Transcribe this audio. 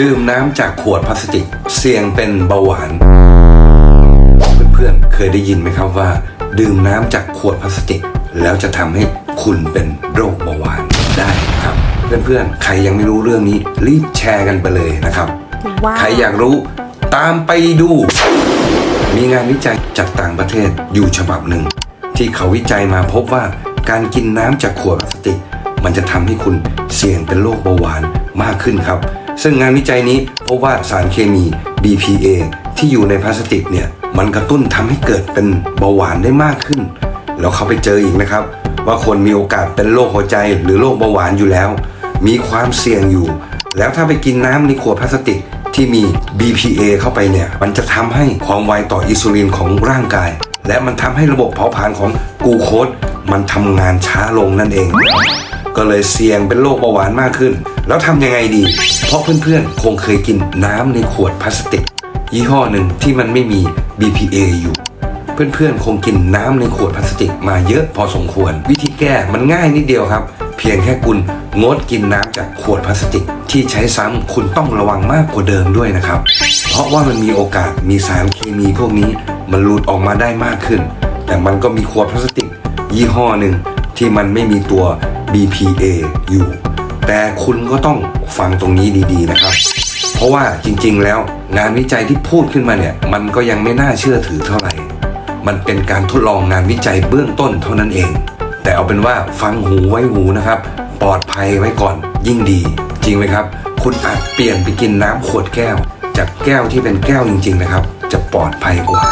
ดื่มน้ำจากขวดพลาสติก เสี่ยงเป็นเบาหวาน เพื่อนๆ เคยได้ยินไหมครับว่า ดื่มน้ำจากขวดพลาสติก แล้วจะทำให้คุณเป็นโรคเบาหวานได้ครับ เพื่อนๆ ใครยังไม่รู้เรื่องนี้รีบแชร์กันไปเลยนะครับ ว้าว ใครอยากรู้ตามไปดู มีงานวิจัยจากต่างประเทศอยู่ฉบับหนึ่ง ที่เขาวิจัยมาพบว่าการกินน้ำจากขวดพลาสติก มันจะทำให้คุณเสี่ยงเป็นโรคเบาหวานมากขึ้นครับ ซึ่งงานวิจัยนี้พบว่าสารเคมี BPA ที่อยู่ในพลาสติกเนี่ยมันกระตุ้นทำให้เกิดเป็นเบาหวานได้มากขึ้น แล้วเขาไปเจออีกนะครับ ว่าคนมีโอกาสเป็นโรคหัวใจ หรือโรคเบาหวานอยู่แล้ว มีความเสี่ยงอยู่ แล้วถ้าไปกินน้ำในขวดพลาสติกที่มี BPA เข้าไปเนี่ยมันจะทำให้ความไวต่ออินซูลินของร่างกาย และมันทำให้ระบบเผาผลาญของกูโคส มันทำงานช้าลงนั่นเอง ก็เลยเสี่ยงเป็นโรคเบาหวานมากขึ้น แล้วทำยังไงดี เพราะเพื่อนๆ คงเคยกินน้ำในขวดพลาสติก ยี่ห้อหนึ่งที่มันไม่มี BPA อยู่ เพื่อนๆ คงกินน้ำในขวดพลาสติกมาเยอะพอสมควร วิธีแก้มันง่ายนิดเดียวครับ เพียงแค่คุณงดกินน้ำจากขวดพลาสติก ที่ใช้ซ้ำคุณต้องระวังมากกว่าเดิมด้วยนะครับ เพราะว่ามันมีโอกาสมีสารเคมีพวกนี้ มันหลุดออกมาได้มากขึ้น แต่มันก็มีขวดพลาสติก ยี่ห้อหนึ่งที่มันไม่มีตัว BPA อยู่ แต่คุณก็ต้องฟังตรงนี้ดีๆนะครับ เพราะว่าจริงๆแล้วงานวิจัยที่พูดขึ้นมาเนี่ย มันก็ยังไม่น่าเชื่อถือเท่าไหร่ มันเป็นการทดลองงานวิจัยเบื้องต้นเท่านั้นเอง แต่เอาเป็นว่าฟังหูไว้หูนะครับ ปลอดภัยไว้ก่อนยิ่งดี จริงไหมครับ คุณอาจเปลี่ยนไปกินน้ำขวดแก้ว จากแก้วที่เป็นแก้วจริง ๆ นะครับ จะปลอดภัยกว่า